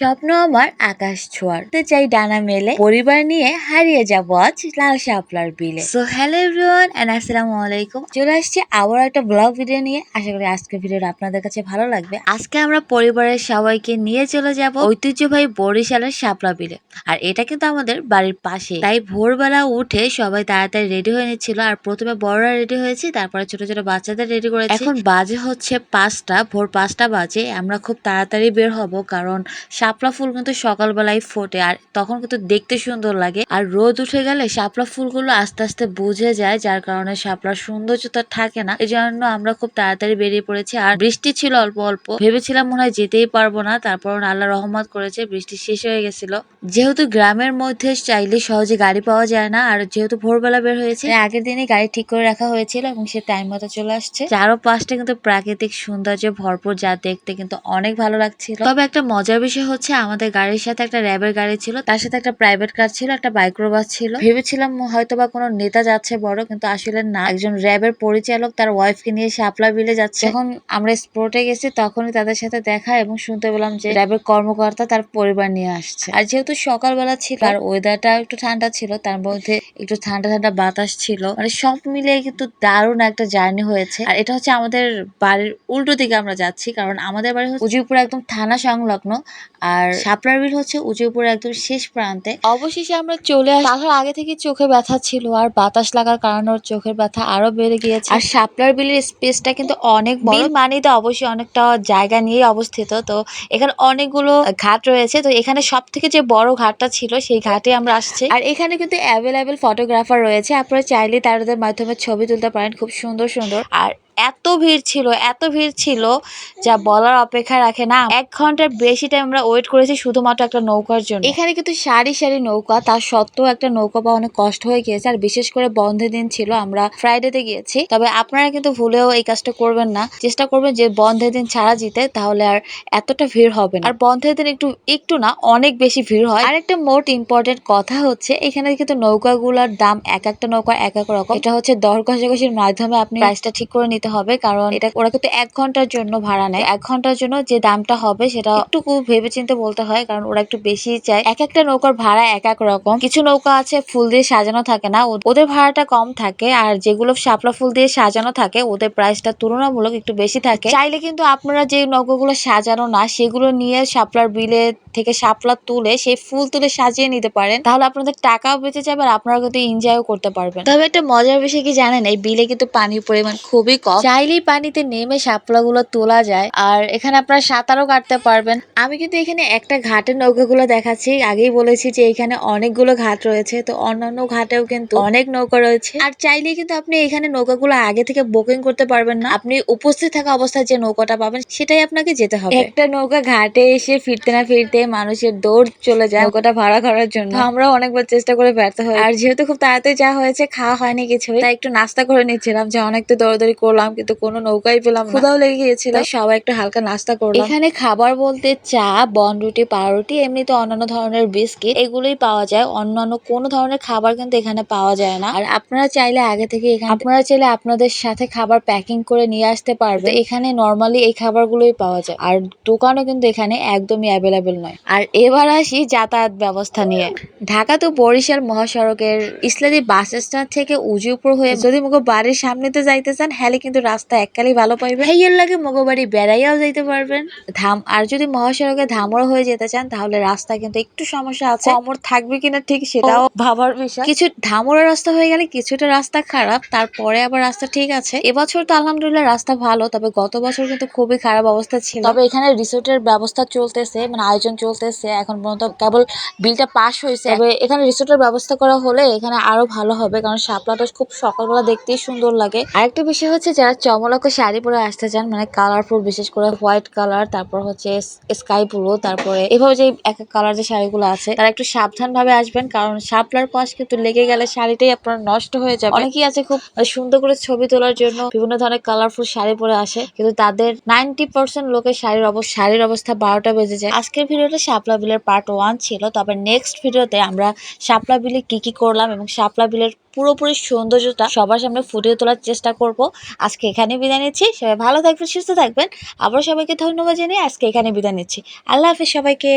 স্বপ্ন আমার আকাশ ছোঁয়ার। তো চাই ডানা মেলে, পরিবার নিয়ে হারিয়ে যাব আজ লাল শাপলার বিলে। সো হ্যালো এভরিওয়ান এন্ড আসসালামু আলাইকুম। চলে আসছি আবার একটা ব্লগ ভিডিও নিয়ে। আশা করি আজকের ভিডিওটা আপনাদের কাছে ভালো লাগবে। আজকে আমরা পরিবারের সবাইকে নিয়ে চলে যাব ঐতিহ্যবাহী বরিশালের শাপলা বিলে। আর এটা কিন্তু আমাদের বাড়ির পাশে। তাই ভোরবেলা উঠে সবাই তাড়াতাড়ি রেডি হয়ে নিচ্ছিল। আর প্রথমে বড়রা রেডি হয়েছে, তারপরে ছোট ছোট বাচ্চাদের রেডি করেছে। এখন বাজে হচ্ছে পাঁচটা, ভোর পাঁচটা বাজে। আমরা খুব তাড়াতাড়ি বের হব কারণ শাপলা ফুল কিন্তু সকালবেলায় ফোটে আর তখন কিন্তু দেখতে সুন্দর লাগে। আর রোদ উঠে গেলে শাপলা ফুলগুলো আস্তে আস্তে বুঝে যায়, যার কারণে শাপলার সৌন্দর্যতা থাকে না। এই জন্য আমরা খুব তাড়াতাড়ি বেরিয়ে পড়েছি আর বৃষ্টি ছিল অল্প অল্প। ভেবেছিলাম মনে হয় যেতেই পারব না, তারপর আল্লাহ রহমত করেছে, বৃষ্টি শেষ হয়ে গেছিল। যেহেতু গ্রামের মধ্যে চাইলে সহজে গাড়ি পাওয়া যায় না, আর যেহেতু ভোরবেলা বের হয়েছে আগের দিনই গাড়ি ঠিক করে রাখা হয়েছিল এবং সে টাইম মতো চলে আসছে। চারো পাশটা কিন্তু প্রাকৃতিক সৌন্দর্যে ভরপুর, যা দেখতে কিন্তু অনেক ভালো লাগছিল। তবে একটা মজার বিষয় আমাদের গাড়ির সাথে একটা র্যাবের গাড়ি ছিল, তার সাথে একটা প্রাইভেট কার ছিল, একটা মাইক্রোবাস ছিল। ভেবেছিলাম হয়তো বা কোনো নেতা যাচ্ছে বড়, কিন্তু আসলে না। একজন র্যাবের পরিচালক তার ওয়াইফকে নিয়ে শাপলা বিলে যাচ্ছে। যখন আমরা স্পোর্টে গেছি, তখনই তাদের সাথে দেখা এবং শুনতে পেলাম যে র্যাবের কর্মকর্তা তার পরিবার নিয়ে আসছে। আর যেহেতু সকালবেলা ছিল, আর ওয়েদারটা একটু ঠান্ডা ছিল, তার মধ্যে একটু ঠান্ডা ঠান্ডা বাতাস ছিল। মানে সব মিলিয়ে কিন্তু দারুণ একটা জার্নি হয়েছে। আর এটা হচ্ছে আমাদের বাড়ির উল্টো দিকে আমরা যাচ্ছি, কারণ আমাদের বাড়ি হচ্ছে উজিরপুর একদম থানা সংলগ্ন। আর শাপলার বিল হচ্ছে উজিরপুরের একদম শেষ প্রান্তে। অবশেষে আমরা চলে আসি। তাহার আগে থেকে চোখে ব্যথা ছিল আর বাতাস লাগার কারণে ওর চোখের ব্যথা আরও বেড়ে গিয়েছে। আর শাপলার বিলের স্পেসটা কিন্তু অনেক বড়। মানিতে অবশ্যই অনেকটা জায়গা নিয়ে অবস্থিত। তো এখানে অনেকগুলো ঘাট রয়েছে। তো এখানে সব থেকে যে বড় ঘাটটা ছিল সেই ঘাটে আমরা আসছি। আর এখানে কিন্তু অ্যাভেলেবেল ফটোগ্রাফার রয়েছে। আপনারা চাইলে তাদের মাধ্যমে ছবি তুলতে পারেন। খুব সুন্দর সুন্দর। আর এত ভিড় ছিল, এত ভিড় ছিল যা বলার অপেক্ষা রাখে না। এক ঘণ্টার বেশি টাইম আমরা ওয়েট করেছি শুধুমাত্র একটা নৌকার জন্য। এখানে কিন্তু সারি সারি নৌকা, তার সত্ত্বেও একটা নৌকা পাওয়া অনেক কষ্ট হয়ে গিয়েছে। আর বিশেষ করে বন্ধের দিন ছিল, আমরা ফ্রাইডেতে গিয়েছি। তবে আপনারা কিন্তু ভুলেও এই কাজটা করবেন না। চেষ্টা করবেন যে বন্ধের দিন ছাড়া জিতে, তাহলে আর এতটা ভিড় হবে না। আর বন্ধের দিন একটু একটু না, অনেক বেশি ভিড় হয়। আর একটা মোট ইম্পর্টেন্ট কথা হচ্ছে, এখানে কিন্তু নৌকাগুলোর দাম এক একটা নৌকা এক এক রকম। এটা হচ্ছে দর কষাকষির মাধ্যমে আপনি প্রাইসটা ঠিক করে নিতে হবে, কারণ এটা ওরা কিন্তু এক ঘণ্টার জন্য ভাড়া নেয়। এক ঘণ্টার জন্য যে দামটা হবে সেটা একটু ভেবে চিন্তে বলতে হয়, কারণ ওরা একটু বেশি চায়। এক একটা নৌকার ভাড়া এক এক রকম। কিছু নৌকা আছে, ফুল দিয়ে সাজানো থাকে না ওদের ভাড়াটা কম থাকে, আর যেগুলো শাপলা ফুল দিয়ে সাজানো থাকে, ওদের প্রাইসটা তুলনামূলক একটু বেশি থাকে। চাইলে কিন্তু আপনারা যে নৌকাগুলো সাজানো না, সেগুলো নিয়ে শাপলার বিলে থেকে শাপলা তুলে সেই ফুল তুলে সাজিয়ে নিতে পারেন তাহলে আপনাদের টাকাও বেঁচে যাবে আর আপনারা কিন্তু এনজয়ও করতে পারবেন। তবে একটা মজার বিষয় কি জানেন এই বিলে কিন্তু পানির পরিমাণ খুবই কম। চাইলেই পানিতে নেমে শাপলা গুলো তোলা যায় আর এখানে আপনারা সাঁতারও কাটতে পারবেন। আমি কিন্তু এখানে একটা ঘাটের নৌকাগুলো দেখাচ্ছি আগেই বলেছি যে এখানে অনেকগুলো ঘাট রয়েছে তো অন্যান্য ঘাটেও কিন্তু অনেক নৌকা রয়েছে। আর চাইলেই কিন্তু আপনি এখানে নৌকাগুলো আগে থেকে বুকিং করতে পারবেন না। আপনি উপস্থিত থাকা অবস্থায় যে নৌকাটা পাবেন সেটাই আপনাকে যেতে হবে। একটা নৌকা ঘাটে এসে ফিরতে না ফিরতে মানুষের দৌড় চলে যায়। নৌকাটা ভাড়া করার জন্য। আমরাও অনেকবার চেষ্টা করে ব্যর্থ হই। আর যেহেতু খুব তাড়াতাড়ি যা হয়েছে খাওয়া হয়নি কিছু তাই একটু নাস্তা করে নিচ্ছিলাম। যে অনেক তো দৌড়াদৌড়ি করলাম কিন্তু কোনো নৌকাই পেলাম না। ক্ষুধাও লেগে গিয়েছিল। সবাই একটু হালকা নাস্তা করলাম। এখানে খাবার বলতে চা বনরুটি পাউরুটি এমনিতে অন্যান্য ধরনের বিস্কিট এগুলোই পাওয়া যায়। অন্যান্য কোনো ধরনের খাবার কিন্তু এখানে পাওয়া যায় না। আর আপনারা চাইলে আগে থেকে এখানে আপনারা চাইলে আপনাদের সাথে খাবার প্যাকিং করে নিয়ে আসতে পারবে এখানে নর্মালি এই খাবারগুলোই পাওয়া যায়। আর দোকানও কিন্তু এখানে একদমই অ্যাভেলেবেল নয়। আর এবার আসি যাতায়াত ব্যবস্থা নিয়ে। ঢাকা তো বরিশাল মহাসড়কের ইসলাদি বাস স্ট্যান্ড থেকে উজিপুর হয়ে যদি মগো বাড়ির সামনেতে যাইতে চান হ্যালে কিন্তু রাস্তা এককালেই ভালো পাইবেন। হেইয়ের লাগে মগো বাড়ি বেড়াইয়াও যাইতে পারবেন। ধাম আর যদি মহাসড়কে ধামড়া হয়ে যেতে চান তাহলে রাস্তা কিন্তু একটু সমস্যা আছে। অমর থাকবে কিনা ঠিক সেটাও ভাবার বিষয়। কিছু ধামড়া রাস্তা হয়ে গেলে কিছুটা রাস্তা খারাপ তারপরে আবার রাস্তা ঠিক আছে। এবছর তো আলহামদুলিল্লাহ রাস্তা ভালো তবে গত বছর কিন্তু খুবই খারাপ অবস্থা ছিল। তবে এখানে রিসোর্টের ব্যবস্থা চলতেছে মানে আয়োজন চলতেছে, এখন পর্যন্ত কেবল বিলটা পাস হয়েছে। তবে এখানে রিসোর্টের ব্যবস্থা করা হলে এখানে আরও ভালো হবে, কারণ শাপলাটা খুব সকালবেলা দেখতেই সুন্দর লাগে। আরেকটা বিষয় হচ্ছে, যারা চমলক শাড়ি পরে আসতে চান মানে কালারফুল বিশেষ করে হোয়াইট কালার তারপর হচ্ছে স্কাই ব্লু তারপরে এভাবে যে এক এক কালার যে শাড়িগুলো আছে, তারা একটু সাবধান ভাবে আসবেন, কারণ শাপলার পাশ কিন্তু লেগে গেলে শাড়িটাই আপনার নষ্ট হয়ে যাবে। অনেকেই আছে খুব সুন্দর করে ছবি তোলার জন্য বিভিন্ন ধরনের কালারফুল শাড়ি পরে আসে, কিন্তু তাদের নাইনটি পার্সেন্ট লোকের শাড়ির অবস্থা শাড়ির অবস্থা বারোটা বেজে যায়। আজকের ভিডিওটা শাপলা বিলের পার্ট ওয়ান ছিল, তবে নেক্সট ভিডিওতে আমরা শাপলা বিলে কি কি করলাম এবং শাপলা বিলের পুরোপুরি সৌন্দর্যটা সবার সামনে ফুটিয়ে তোলার চেষ্টা করব। আজকে এখানে বিদায় নিচ্ছি, সবাই ভালো থাকবেন, সুস্থ থাকবেন। আবার সবাইকে ধন্যবাদ জানিয়ে আজকে এখানে বিদায় নিচ্ছি। আল্লাহ হাফিজ সবাইকে।